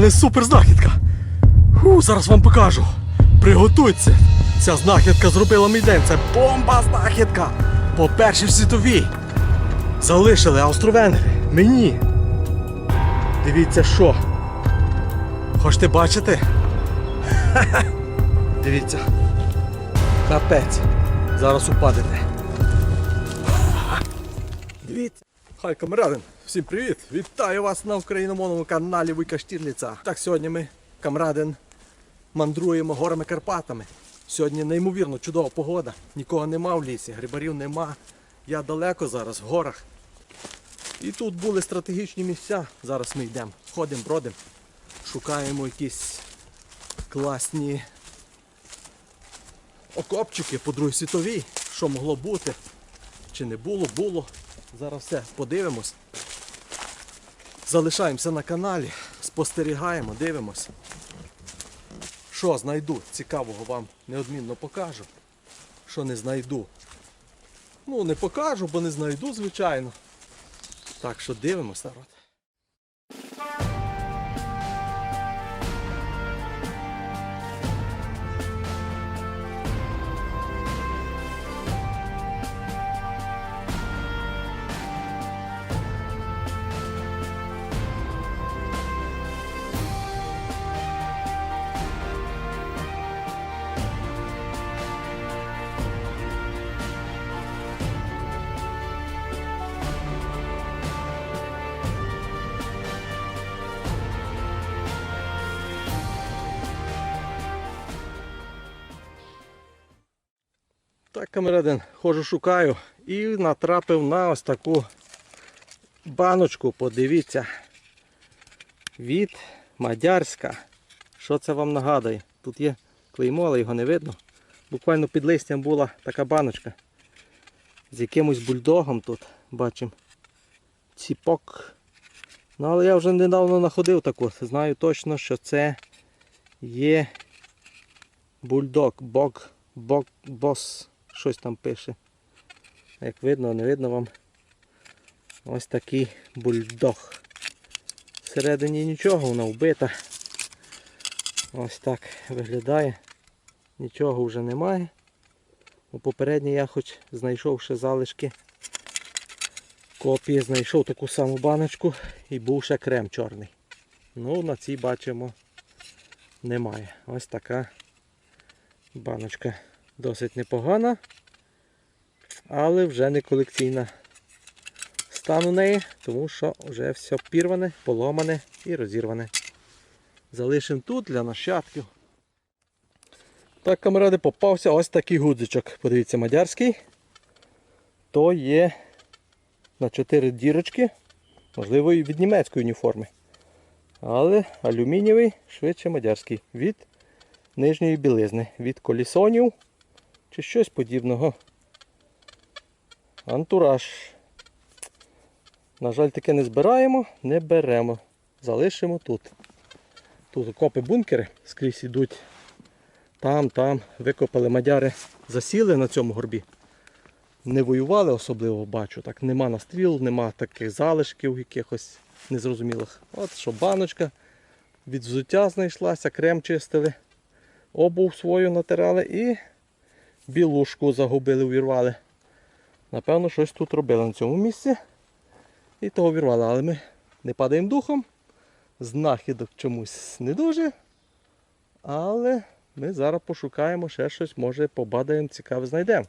мене супер знахідка. Ху, зараз вам покажу. Приготуйся. Ця знахідка зробила мій день. Це бомба знахідка. По першій світовій. Залишили австро-венгри. Мені. Дивіться що. Хочете бачити? Дивіться. Капець. Зараз упадете. Дивіться. Хай камрадин, всім привіт! Вітаю вас на україномовному каналі Вуйка Штірліця. Так, сьогодні ми, камрадин, мандруємо горами Карпатами. Сьогодні неймовірно чудова погода. Нікого нема в лісі, грибарів нема. Я далеко зараз, в горах. І тут були стратегічні місця. Зараз ми йдемо, ходимо, бродимо, шукаємо якісь класні окопчики по Другій світовій. Що могло бути, чи не було, було. Зараз все подивимось. Залишаємося на каналі, спостерігаємо, дивимось. Що знайду, цікавого вам неодмінно покажу. Що не знайду. Ну, не покажу, бо не знайду, звичайно. Так що дивимось, народ. Так, камерадин, ходжу шукаю і натрапив на ось таку баночку, подивіться. Від Мадярська. Що це вам нагадує? Тут є клеймо, але його не видно. Буквально під листям була така баночка. З якимось бульдогом тут бачимо. Ціпок. Ну, але я вже недавно знаходив таку. Знаю точно, що це є бульдог, бок, бок, бос. Щось там пише. Як видно, не видно вам. Ось такий бульдог. Всередині нічого, вона вбита. Ось так виглядає. Нічого вже немає. У попередній я хоч знайшов ще залишки. Копії знайшов таку саму баночку і був ще крем чорний. Ну, на цій бачимо немає. Ось така баночка досить непогана, але вже не колекційна стан у неї, тому що вже все пірване, поломане і розірване. Залишимо тут для нащадків. Так, камеради, попався ось такий гудзичок. Подивіться, мадярський. То є на 4 дірочки, можливо, і від німецької уніформи. Але алюмінієвий, швидше мадярський. Від нижньої білизни, від колісонів чи щось подібного. Антураж. На жаль, таке не збираємо, не беремо. Залишимо тут. Тут окопи бункери скрізь ідуть. Там, там викопали мадяри, засіли на цьому горбі. Не воювали особливо, бачу. Так нема настріл, нема таких залишків якихось незрозумілих. От що баночка від взуття знайшлася, крем чистили, обув свою натирали і білушку загубили, увірвали. Напевно, щось тут робили на цьому місці. І того вірвали. Але ми не падаємо духом. Знахідок чомусь не дуже. Але ми зараз пошукаємо ще щось, може побадаємо, цікаве знайдемо.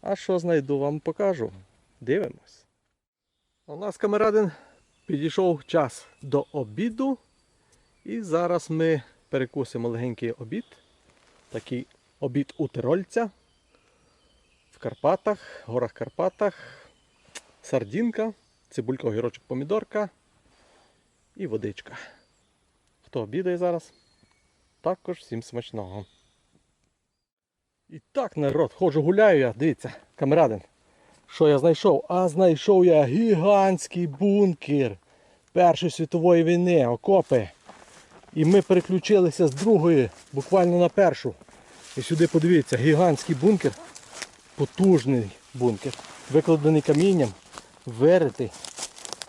А що знайду, вам покажу. Дивимось. У нас камерадин підійшов час до обіду. І зараз ми перекусимо легенький обід. Такий обід у Тирольця. Карпатах, горах Карпатах. Сардінка, цибулька, огірочок, помідорка і водичка. Хто обідає зараз? Також всім смачного. І так, народ, ходжу гуляю я, дивіться, камерадин. Що я знайшов? А знайшов я гігантський бункер Першої світової війни, окопи. І ми переключилися з другої, буквально на першу. І сюди подивіться, гігантський бункер, потужний бункер, викладений камінням, виритий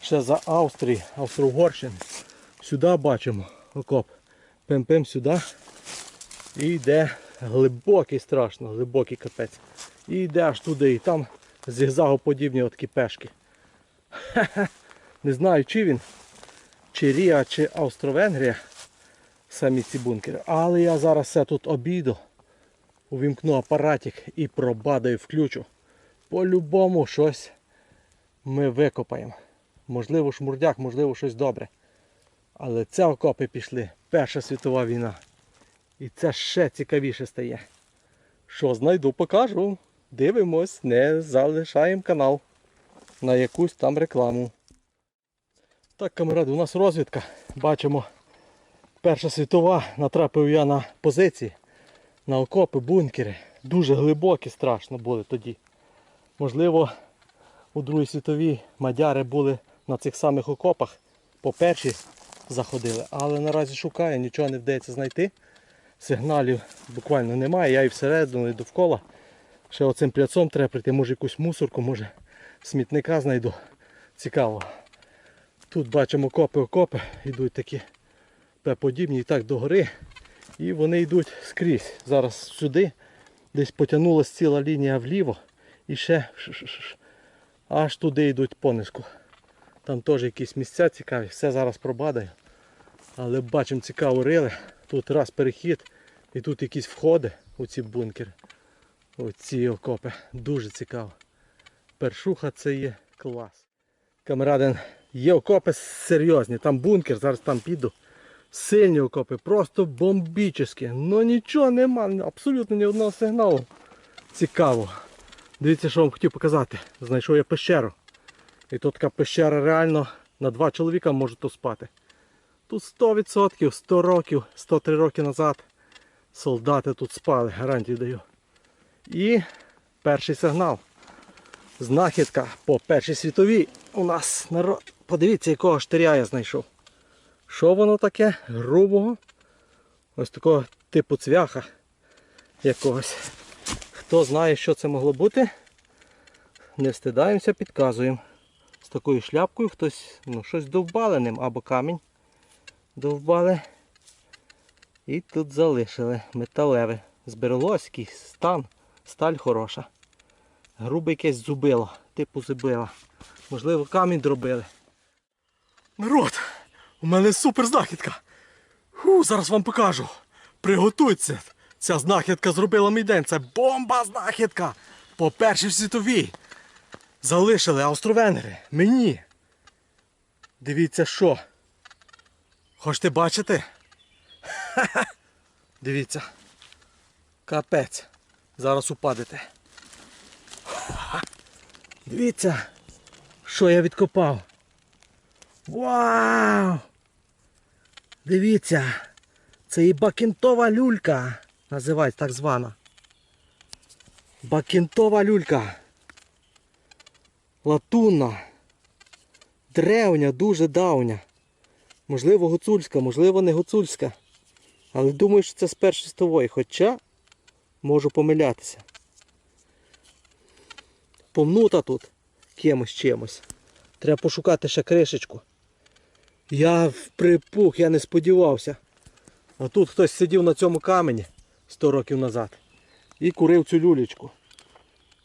ще за Австрії, Австро-Угорщини. Сюди бачимо окоп. Пим-пим сюди. І йде глибокий, страшно, глибокий капець. І йде аж туди, і там зігзагоподібні отакі пешки. Не знаю, чи він, чи Ріа, чи Австро-Венгрія самі ці бункери. Але я зараз все тут обійду, увімкну апаратик і пробадаю, включу. По-любому щось ми викопаємо. Можливо, шмурдяк, можливо, щось добре. Але це окопи пішли. Перша світова війна. І це ще цікавіше стає. Що знайду, покажу. Дивимось, не залишаємо канал на якусь там рекламу. Так, камеради, у нас розвідка. Бачимо, Перша світова натрапив я на позиції, на окопи, бункери. Дуже глибокі, страшно були тоді. Можливо, у Другій світовій мадяри були на цих самих окопах. По першій заходили, але наразі шукаю, нічого не вдається знайти. Сигналів буквально немає, я і всередину, і довкола. Ще оцим пляцом треба прийти, може якусь мусорку, може смітника знайду. Цікаво. Тут бачимо окопи, окопи, йдуть такі П-подібні і так догори. І вони йдуть скрізь. Зараз сюди десь потягнулася ціла лінія вліво і ще аж туди йдуть понизку. Там теж якісь місця цікаві, все зараз пробадаю. Але бачимо цікаво рили. Тут раз перехід і тут якісь входи у ці бункери. Оці окопи. Дуже цікаво. Першуха це є клас. Камерадин, є окопи серйозні, там бункер, зараз там піду. Сильні окопи, просто бомбічні. Ну нічого нема, абсолютно ні одного сигналу. Цікаво. Дивіться, що вам хотів показати. Знайшов я пещеру. І тут така пещера реально на два чоловіка може тут спати. Тут 100%, 100 років, 103 роки назад солдати тут спали, гарантію даю. І перший сигнал. Знахідка по першій світовій у нас народ. Подивіться, якого штиря я знайшов. Що воно таке? Грубого? Ось такого типу цвяха якогось. Хто знає, що це могло бути, не встидаємося, підказуємо. З такою шляпкою хтось ну, щось довбали ним або камінь довбали. І тут залишили металеве. Збереглось якийсь стан, сталь хороша. Грубе якесь зубило, типу зубила. Можливо, камінь дробили. Народ! У мене супер знахідка. Ху, зараз вам покажу. Приготуйся. Ця знахідка зробила мій день. Це бомба знахідка. По першій світовій. Залишили австро-венгри. Мені. Дивіться що. Хочете бачити? Дивіться. Капець. Зараз упадете. Дивіться, що я відкопав. Вау! Дивіться, це і бакінтова люлька. Називається так звана. Бакінтова люлька. Латунна. Древня, дуже давня. Можливо, гуцульська, можливо, не гуцульська. Але думаю, що це з першої стової. Хоча можу помилятися. Помнута тут кимось чимось. Треба пошукати ще кришечку. Я вприпух, я не сподівався. А тут хтось сидів на цьому камені 100 років назад і курив цю люлечку.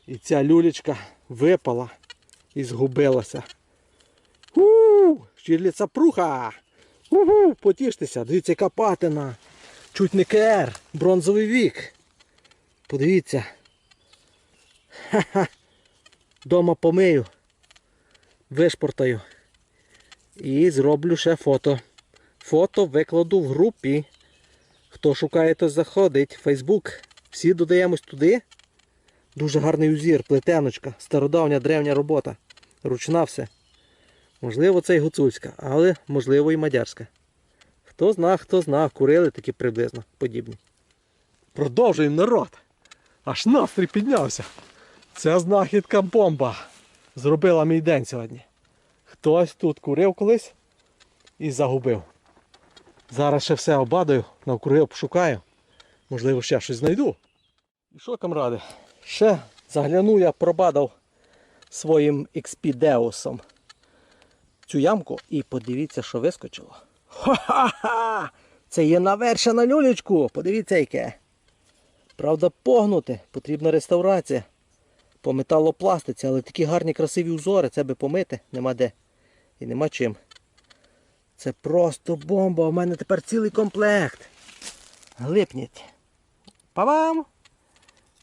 І ця люлечка випала і згубилася. У, щирліця пруха! Угу, потіштеся, дивіться, яка патина. Чуть не КР, бронзовий вік. Подивіться. Ха-ха. Дома помию. Вишпортаю. І зроблю ще фото. Фото викладу в групі. Хто шукає, то заходить. Фейсбук. Всі додаємось туди. Дуже гарний узір, плетеночка, стародавня древня робота. Ручна все. Можливо, це і гуцульська, але можливо і мадярська. Хто зна, хто зна, курили такі приблизно подібні. Продовжуємо народ. Аж настрій піднявся. Ця знахідка бомба. Зробила мій день сьогодні. Хтось тут курив колись і загубив. Зараз ще все обадаю, навкурив пошукаю. Можливо, ще щось знайду. І що, камради? Ще загляну, я пробадав своїм експідеусом цю ямку і подивіться, що вискочило. Ха-ха-ха! Це є наверша на люлечку. Подивіться яке. Правда, погнути. Потрібна реставрація. По металопластиці, але такі гарні красиві узори, це би помити, нема де. І нема чим. Це просто бомба. У мене тепер цілий комплект. Глипніть. Па-бам!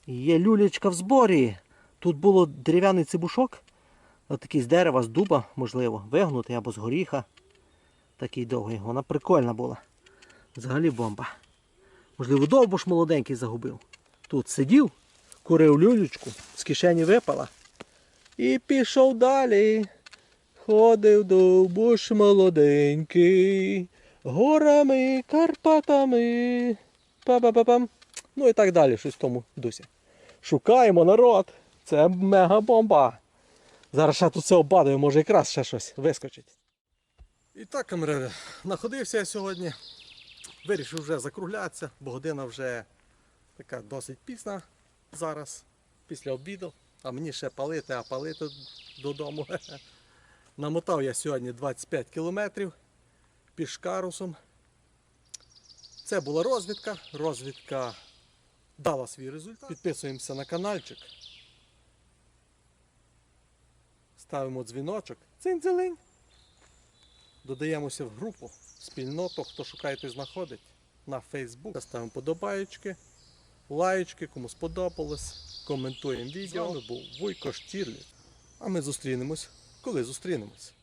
Є люлечка в зборі. Тут було дерев'яний цибушок. Отакий з дерева, з дуба, можливо, вигнутий або з горіха. Такий довгий. Вона прикольна була. Взагалі бомба. Можливо, довбуш молоденький загубив. Тут сидів, курив люлючку, з кишені випала. І пішов далі. Ходив довбуш молоденький. Горами, Карпатами. Па-па-па-пам. Ну і так далі, щось в тому дусі. Шукаємо народ. Це мега бомба. Зараз ще тут все обадаю, може якраз ще щось вискочить. І так, камеради, знаходився я сьогодні. Вирішив вже закруглятися, бо година вже така досить пізна зараз, після обіду. А мені ще палити, а палити додому. Намотав я сьогодні 25 кілометрів пішкарусом. Це була розвідка. Розвідка дала свій результат. Підписуємося на каналчик. Ставимо дзвіночок. Цинь-дзелинь. Додаємося в групу, спільноту, хто шукає, той знаходить на Facebook. Ставимо подобаєчки, лаєчки, кому сподобалось, коментуємо відео. Був Вуйко Штірлі. А ми зустрінемось, коли зустрінемось.